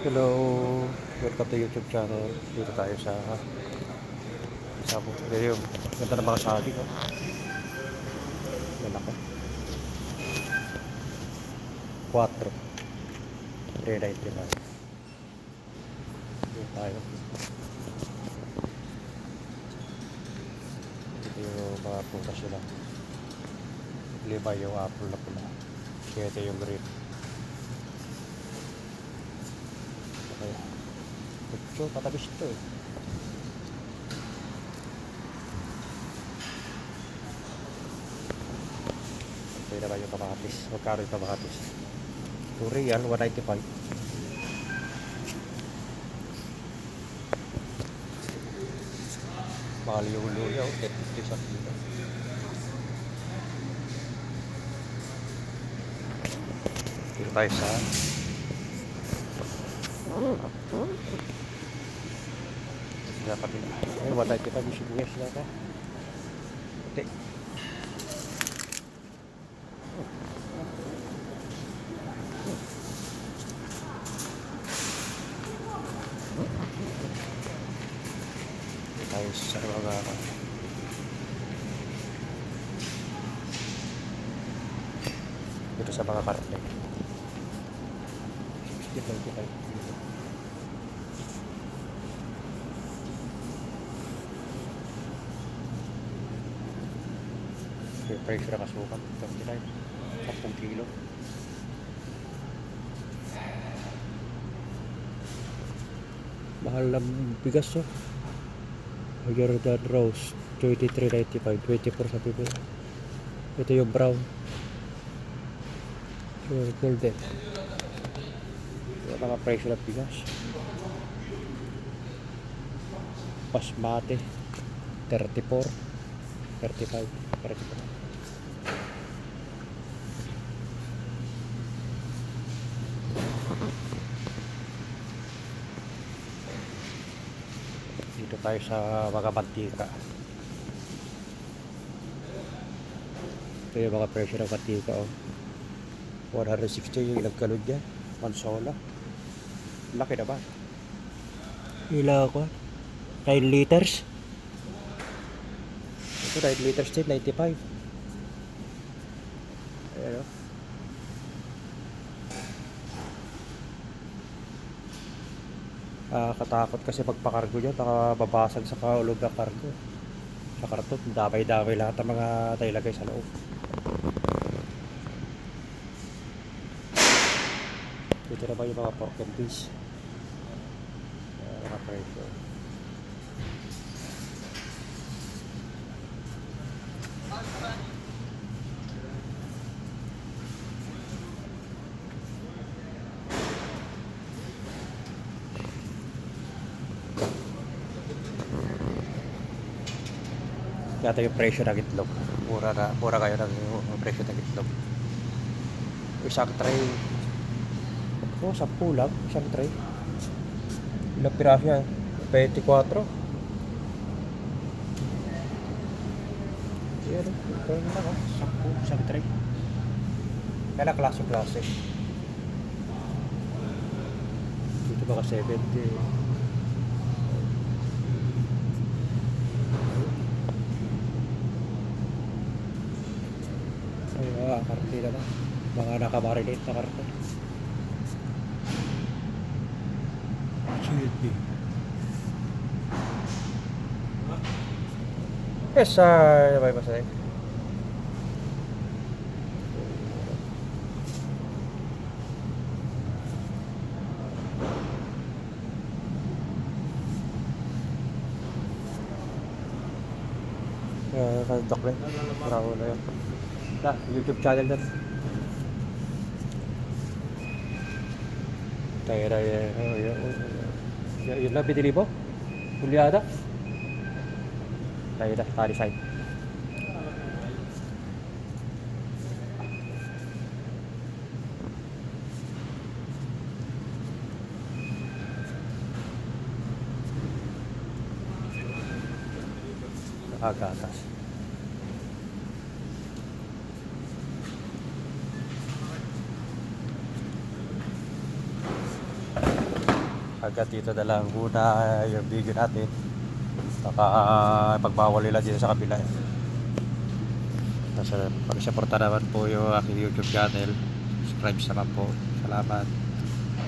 Hello, welcome to YouTube channel. Dito tayo sa sa Ayun, yung ganda ng mga sabi ko. Lalaki. 4. 393 tayo. Dito tayo. Dito yung mga prutas nila. Lima yung apple na pula. 7 yung green. Okay. Ito, patabis ito eh. Okay naman yung kamatis. Magkano yung kamatis? 2 real, 195. Mahal yung luya, 1050 sa kilo. Dito tayo sa dapat ini. Eh, wala kita di sibuyas na ka. Puti. Tayo sa mga dito sa mga karne. Dito dito tayo. Yung price na kasukat, 39. 10 kilo. Mahal ng bigas oh. Than rose, 23.95, 24 sa bibig. Ito yung brown. Yung golden. Yung mga presyo ng bigas. Basmati, 34, 35, 34. Dito tayo sa mga mantika. Ito yung mga presyo ng mantika. Oh. 160 yung ilang kalod niya. Mansola. Laki na ba? Ila ko. 9 liters. Ito 9 liters din, 95. Ayan o. Nakakatakot kasi magpakargo dyan, baka babasag sa kaulog ng kargo. Sa karton, damay-damay lahat ng mga nailagay sa loob. Dito naman yung mga pork and beans. Ayan, mga presyo. Yata yung presyo ng itlog. Mura na, mura kayo ng yung presyo ng itlog. Isang tray. Oh, 10 lang. Isang tray. Ilang piraso yan? 24. Yan, ito na lang. 10, isang tray. Kaya klase-klase. Dito baka 70. Karte na? Mga nakamarinate na karte. CLB. Yes, sir. May masay. Uh, kantok na. Bravo na yun. Na, YouTube channel na. Tayo na yan. Oh, yun, yun, yun lang, binili mo? Hulyada? Tayo na, tali side. Nakagatas. Hanggang dito na lang muna yung video natin. Baka pagbawal nila dito sa kabila. eh. Nasa pag-suporta naman po yung aking YouTube channel. Subscribe naman po. Salamat.